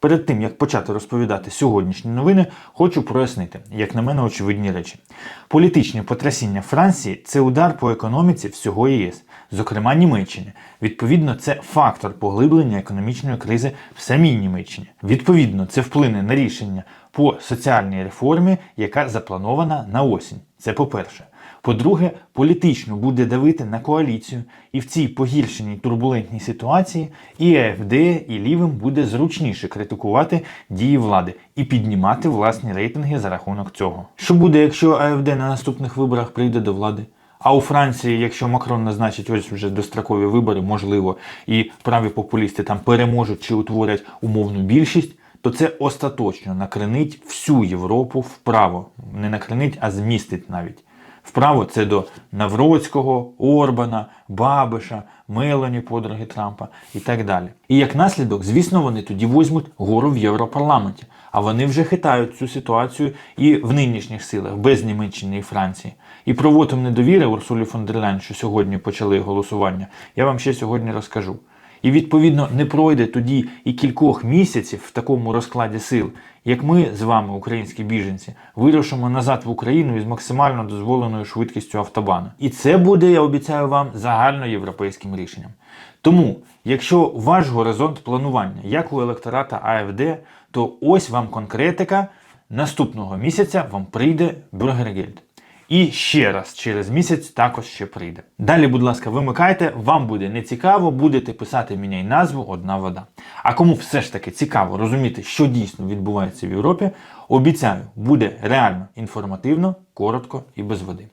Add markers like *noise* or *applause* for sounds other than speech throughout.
Перед тим як почати розповідати сьогоднішні новини, хочу прояснити, як на мене, очевидні речі. Політичні потрясіння Франції це удар по економіці всього ЄС, зокрема Німеччини. Відповідно, це фактор поглиблення економічної кризи в самій Німеччині. Відповідно, це вплине на рішення по соціальній реформі, яка запланована на осінь. Це по-перше. По-друге, політично буде давити на коаліцію, і в цій погіршеній турбулентній ситуації і АФД, і лівим буде зручніше критикувати дії влади і піднімати власні рейтинги за рахунок цього. Що буде, якщо АФД на наступних виборах прийде до влади? А у Франції, якщо Макрон назначить ось вже дострокові вибори, можливо, і праві популісти там переможуть чи утворять умовну більшість, то це остаточно накренить всю Європу вправо. Не накренить, а змістить навіть. Вправо це до Навроцького, Орбана, Бабиша, Мелані, подруги Трампа і так далі. І як наслідок, звісно, вони тоді возьмуть гору в Європарламенті. А вони вже хитають цю ситуацію і в нинішніх силах, без Німеччини і Франції. І про вотум недовіри Урсулі фон дер Ляйн, що сьогодні почали голосування, я вам ще сьогодні розкажу. І відповідно не пройде тоді і кількох місяців в такому розкладі сил, як ми з вами, українські біженці, вирушимо назад в Україну із максимально дозволеною швидкістю автобану. І це буде, я обіцяю вам, загальноєвропейським рішенням. Тому, якщо ваш горизонт планування, як у електората АФД, то ось вам конкретика. Наступного місяця вам прийде Бюргергельд. І ще раз через місяць також ще прийде. Далі, будь ласка, вимикайте, вам буде не цікаво, будете писати міняй назву одна вода. А кому все ж таки цікаво розуміти, що дійсно відбувається в Європі, обіцяю, буде реально інформативно, коротко і без води.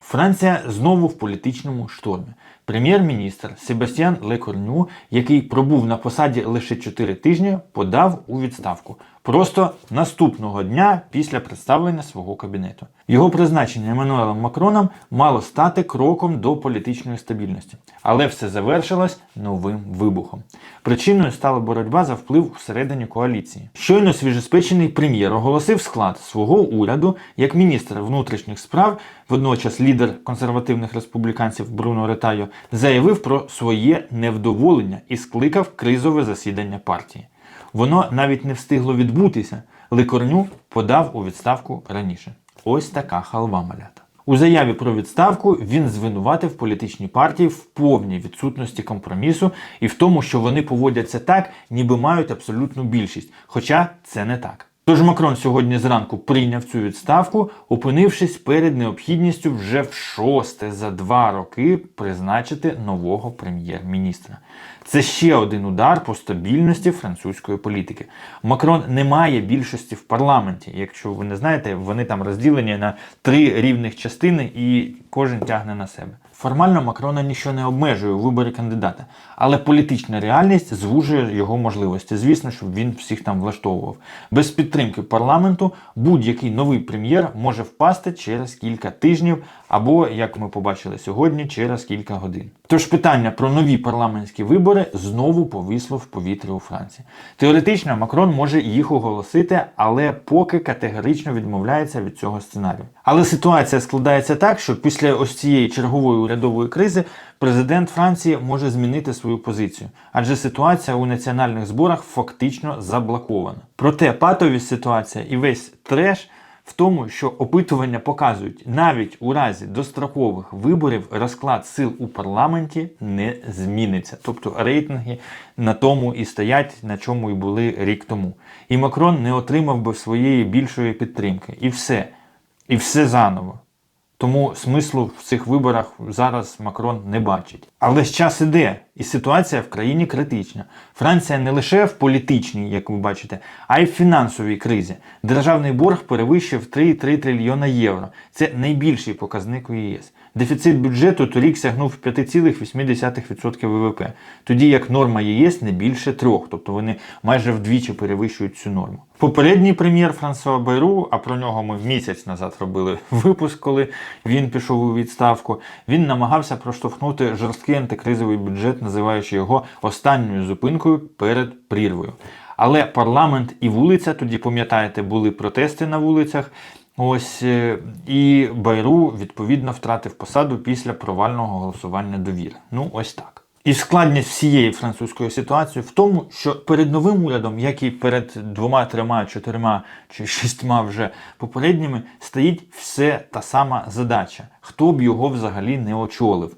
Франція знову в політичному штормі. Прем'єр-міністр Себастьян Лекорню, який пробув на посаді лише 4 тижні, подав у відставку. Просто наступного дня після представлення свого кабінету. Його призначення Еммануелем Макроном мало стати кроком до політичної стабільності, але все завершилось новим вибухом. Причиною стала боротьба за вплив всередині коаліції. Щойно свіжеспечений прем'єр оголосив склад свого уряду як міністр внутрішніх справ, водночас лідер консервативних республіканців Бруно Ретайо заявив про своє невдоволення і скликав кризове засідання партії. Воно навіть не встигло відбутися. Ликорню подав у відставку раніше. Ось така халва малята. У заяві про відставку він звинуватив політичні партії в повній відсутності компромісу і в тому, що вони поводяться так, ніби мають абсолютну більшість. Хоча це не так. Тож Макрон сьогодні зранку прийняв цю відставку, опинившись перед необхідністю вже в шосте за два роки призначити нового прем'єр-міністра. Це ще один удар по стабільності французької політики. Макрон не має більшості в парламенті. Якщо ви не знаєте, вони там розділені на три рівних частини і кожен тягне на себе. Формально Макрона нічого не обмежує у виборі кандидата, але політична реальність звужує його можливості. Звісно, щоб він всіх там влаштовував. Без підтримки парламенту будь-який новий прем'єр може впасти через кілька тижнів або, як ми побачили сьогодні, через кілька годин. Тож питання про нові парламентські вибори знову повисло в повітрі у Франції. Теоретично Макрон може їх оголосити, але поки категорично відмовляється від цього сценарію. Але ситуація складається так, що після ось цієї чергової урядової кризи президент Франції може змінити свою позицію, адже ситуація у національних зборах фактично заблокована. Проте патовість ситуація і весь треш в тому, що опитування показують, навіть у разі дострокових виборів розклад сил у парламенті не зміниться. Тобто рейтинги на тому і стоять, на чому і були рік тому. І Макрон не отримав би своєї більшої підтримки. І все. І все заново. Тому смислу в цих виборах зараз Макрон не бачить. Але ж час іде, і ситуація в країні критична. Франція не лише в політичній, як ви бачите, а й в фінансовій кризі. Державний борг перевищив 3,3 трильйона євро. Це найбільший показник у ЄС. Дефіцит бюджету торік сягнув 5,8% ВВП, тоді як норма ЄС не більше трьох, тобто вони майже вдвічі перевищують цю норму. Попередній прем'єр Франсуа Байру, а про нього ми місяць назад робили *laughs* випуск, коли він пішов у відставку. Він намагався проштовхнути жорсткий антикризовий бюджет, називаючи його останньою зупинкою перед прірвою. Але парламент і вулиця, тоді пам'ятаєте, були протести на вулицях. Ось е, і Байру відповідно втратив посаду після провального голосування довіри. Ну, ось так. І складність всієї французької ситуації в тому, що перед новим урядом, як і перед двома, трьома, чотирма чи шістьма вже попередніми, стоїть все та сама задача, хто б його взагалі не очолив.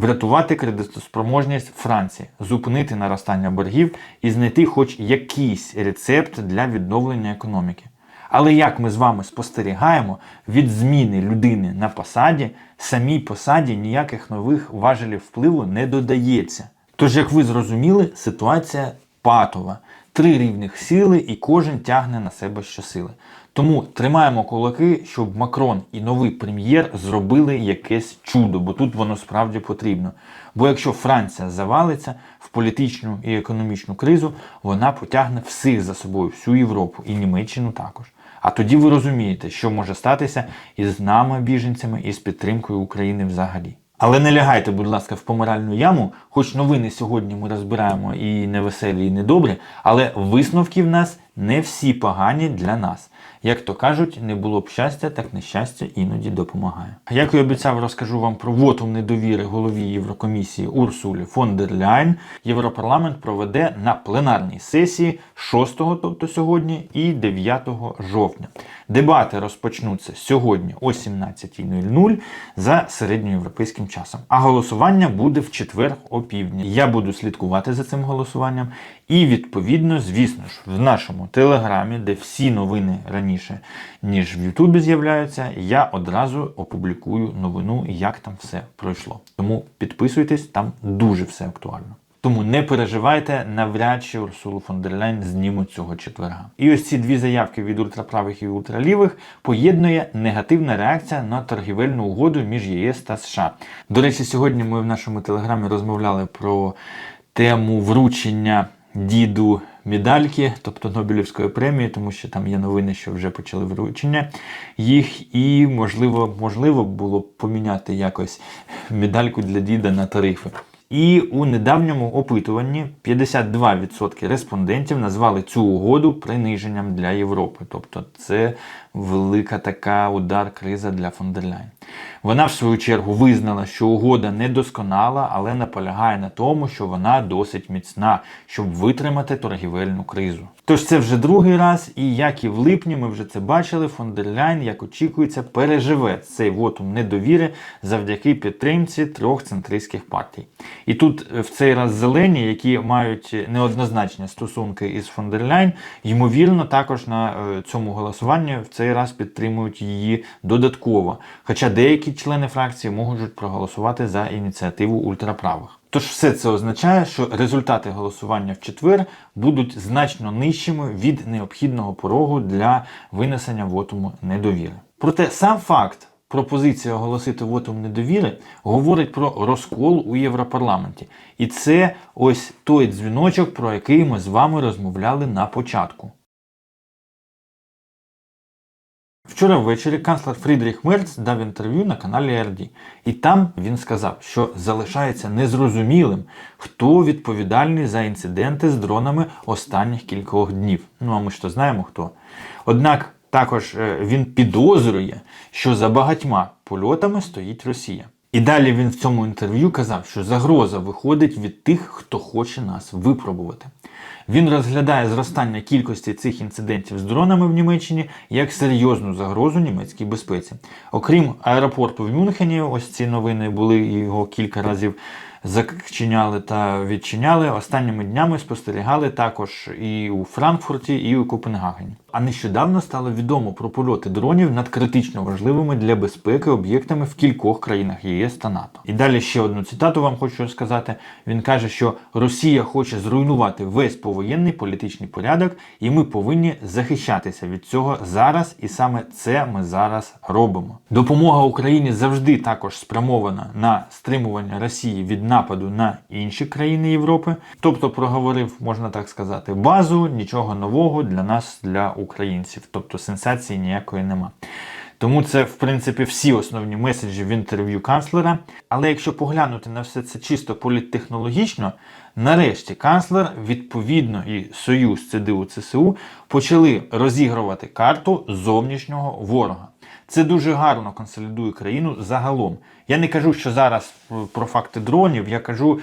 Врятувати кредитоспроможність Франції, зупинити наростання боргів і знайти хоч якийсь рецепт для відновлення економіки. Але як ми з вами спостерігаємо, від зміни людини на посаді, самій посаді ніяких нових важелів впливу не додається. Тож, як ви зрозуміли, ситуація патова. Три рівних сили і кожен тягне на себе щосили. Тому тримаємо кулаки, щоб Макрон і новий прем'єр зробили якесь чудо, бо тут воно справді потрібно. Бо якщо Франція завалиться в політичну і економічну кризу, вона потягне всіх за собою, всю Європу і Німеччину також. А тоді ви розумієте, що може статися із нами, біженцями, і з підтримкою України взагалі. Але не лягайте, будь ласка, в помиральну яму, хоч новини сьогодні ми розбираємо і невеселі, і недобрі, але висновки в нас не всі погані для нас. Як то кажуть, не було б щастя, так нещастя іноді допомагає. А як і обіцяв, розкажу вам про вотум недовіри голові Єврокомісії Урсулі фон дер Ляйн. Європарламент проведе на пленарній сесії 6, тобто сьогодні, і 9 жовтня. Дебати розпочнуться сьогодні о 17.00 за середньоєвропейським часом. А голосування буде в четвер о півдні. Я буду слідкувати за цим голосуванням. І відповідно, звісно ж, в нашому телеграмі, де всі новини раніше, ніж в Ютубі з'являються, я одразу опублікую новину, як там все пройшло. Тому підписуйтесь, там дуже все актуально. Тому не переживайте, навряд чи Урсулу фон дер Ляйн знімуть цього четверга. І ось ці дві заявки від ультраправих і ультралівих поєднує негативна реакція на торгівельну угоду між ЄС та США. До речі, сьогодні ми в нашому телеграмі розмовляли про тему вручення діду медальки, тобто Нобелівської премії, тому що там є новини, що вже почали вручення їх, і можливо, можливо було поміняти якось медальку для діда на тарифи. І у недавньому опитуванні 52% респондентів назвали цю угоду приниженням для Європи. Тобто це велика така удар криза для фон дер Ляйн. Вона, в свою чергу, визнала, що угода недосконала, але наполягає на тому, що вона досить міцна, щоб витримати торгівельну кризу. Тож це вже другий раз, і як і в липні, ми вже це бачили, фон дер Ляйн, як очікується, переживе цей вотум недовіри завдяки підтримці трьох центристських партій. І тут е, в цей раз зелені, які мають неоднозначні стосунки із фон дер Ляйн, ймовірно, також на е, цьому голосуванні в цей раз підтримують її додатково. Хоча деякі члени фракції можуть проголосувати за ініціативу ультраправих. Тож все це означає, що результати голосування в четвер будуть значно нижчими від необхідного порогу для винесення вотуму недовіри. Проте сам факт. Пропозиція оголосити вотум недовіри говорить про розкол у Європарламенті. І це ось той дзвіночок, про який ми з вами розмовляли на початку. Вчора ввечері канцлер Фрідріх Мерц дав інтерв'ю на каналі RD. І там він сказав, що залишається незрозумілим, хто відповідальний за інциденти з дронами останніх кількох днів. Ну а ми ж то знаємо хто. Однак також е, він підозрює, що за багатьма польотами стоїть Росія. І далі він в цьому інтерв'ю казав, що загроза виходить від тих, хто хоче нас випробувати. Він розглядає зростання кількості цих інцидентів з дронами в Німеччині як серйозну загрозу німецькій безпеці. Окрім аеропорту в Мюнхені, ось ці новини були його кілька разів зачиняли та відчиняли. Останніми днями спостерігали також і у Франкфурті, і у Копенгагені. А нещодавно стало відомо про польоти дронів над критично важливими для безпеки об'єктами в кількох країнах ЄС та НАТО. І далі ще одну цитату вам хочу сказати. Він каже, що Росія хоче зруйнувати весь повоєнний політичний порядок, і ми повинні захищатися від цього зараз, і саме це ми зараз робимо. Допомога Україні завжди також спрямована на стримування Росії від нападу на інші країни Європи. Тобто проговорив, можна так сказати, базу, нічого нового для нас, для українців. Тобто сенсації ніякої нема. Тому це, в принципі, всі основні меседжі в інтерв'ю канцлера. Але якщо поглянути на все це чисто політтехнологічно, нарешті канцлер, відповідно і Союз ЦДУ ЦСУ почали розігрувати карту зовнішнього ворога. Це дуже гарно консолідує країну загалом. Я не кажу, що зараз про факти дронів, я кажу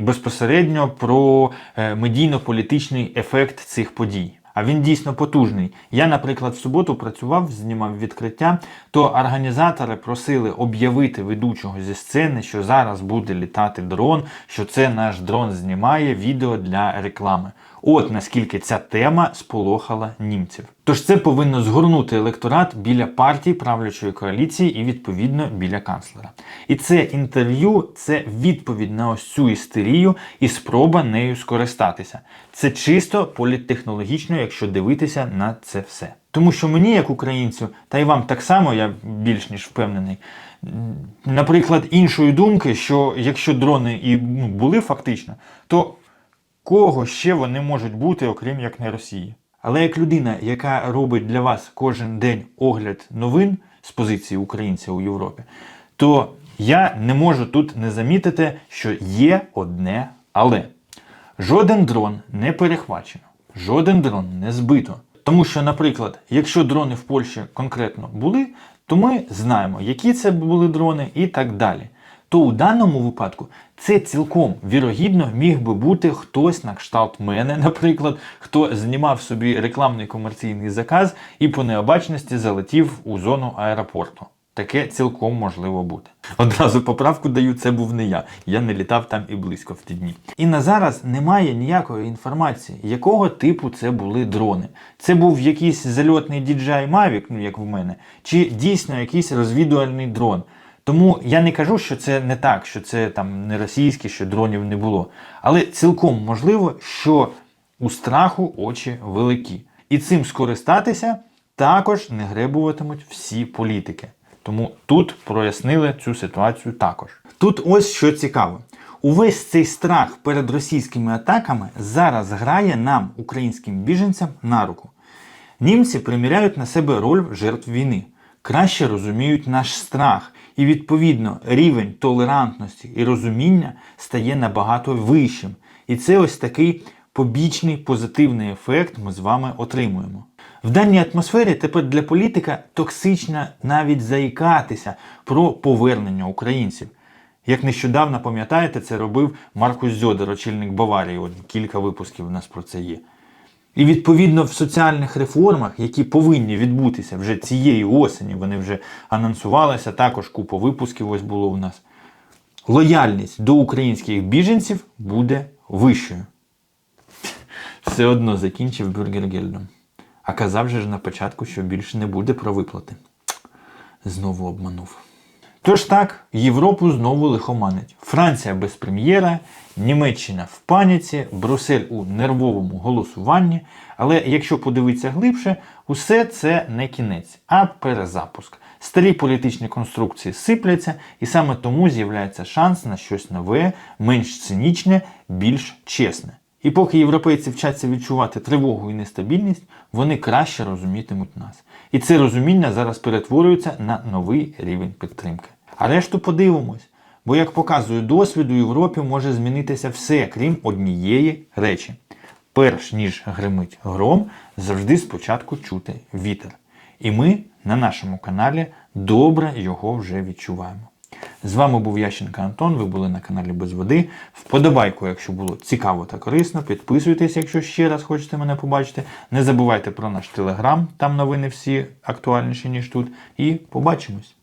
безпосередньо про е, медійно-політичний ефект цих подій. А він дійсно потужний. Я, наприклад, в суботу працював, знімав відкриття, то організатори просили об'явити ведучого зі сцени, що зараз буде літати дрон, що це наш дрон знімає відео для реклами. От наскільки ця тема сполохала німців. Тож це повинно згорнути електорат біля партії правлячої коаліції і відповідно біля канцлера. І це інтерв'ю це відповідь на ось цю істерію і спроба нею скористатися. Це чисто політтехнологічно, якщо дивитися на це все. Тому що мені, як українцю, та й вам так само, я більш ніж впевнений. Наприклад, іншої думки, що якщо дрони і ну, були фактично, то кого ще вони можуть бути, окрім як не Росії. Але як людина, яка робить для вас кожен день огляд новин з позиції українця у Європі, то я не можу тут не замітити, що є одне але. Жоден дрон не перехвачено, жоден дрон не збито. Тому що, наприклад, якщо дрони в Польщі конкретно були, то ми знаємо, які це були дрони і так далі. То у даному випадку це цілком вірогідно міг би бути хтось на кшталт мене, наприклад, хто знімав собі рекламний комерційний заказ і по необачності залетів у зону аеропорту. Таке цілком можливо бути. Одразу поправку даю, це був не я. Я не літав там і близько в ті дні. І на зараз немає ніякої інформації, якого типу це були дрони. Це був якийсь зальотний DJI Mavic, ну як в мене, чи дійсно якийсь розвідувальний дрон. Тому я не кажу, що це не так, що це там не російське, що дронів не було. Але цілком можливо, що у страху очі великі. І цим скористатися також не гребуватимуть всі політики. Тому тут прояснили цю ситуацію також. Тут ось що цікаво. Увесь цей страх перед російськими атаками зараз грає нам, українським біженцям, на руку. Німці приміряють на себе роль жертв війни, краще розуміють наш страх, і відповідно рівень толерантності і розуміння стає набагато вищим. І це ось такий побічний позитивний ефект ми з вами отримуємо. В даній атмосфері тепер для політика токсично навіть заїкатися про повернення українців. Як нещодавно пам'ятаєте, це робив Маркус Зьодер, очільник Баварії. От кілька випусків у нас про це є. І відповідно в соціальних реформах, які повинні відбутися вже цієї осені, вони вже анонсувалися, також купа випусків ось було у нас. Лояльність до українських біженців буде вищою. Все одно закінчив Бюргергельдом. А казав же ж на початку, що більше не буде про виплати. Знову обманув. Тож так, Європу знову лихоманить. Франція без прем'єра, Німеччина в паніці, Брюссель у нервовому голосуванні. Але якщо подивитися глибше, усе це не кінець, а перезапуск. Старі політичні конструкції сипляться, і саме тому з'являється шанс на щось нове, менш цинічне, більш чесне. І поки європейці вчаться відчувати тривогу і нестабільність, вони краще розумітимуть нас. І це розуміння зараз перетворюється на новий рівень підтримки. А решту подивимось. Бо, як показує досвід, у Європі може змінитися все, крім однієї речі. Перш ніж гримить гром, завжди спочатку чути вітер. І ми на нашому каналі добре його вже відчуваємо. З вами був Ященко Антон. Ви були на каналі Без Води. Вподобайку, якщо було цікаво та корисно. Підписуйтесь, якщо ще раз хочете мене побачити. Не забувайте про наш телеграм, там новини всі актуальніші, ніж тут. І побачимось!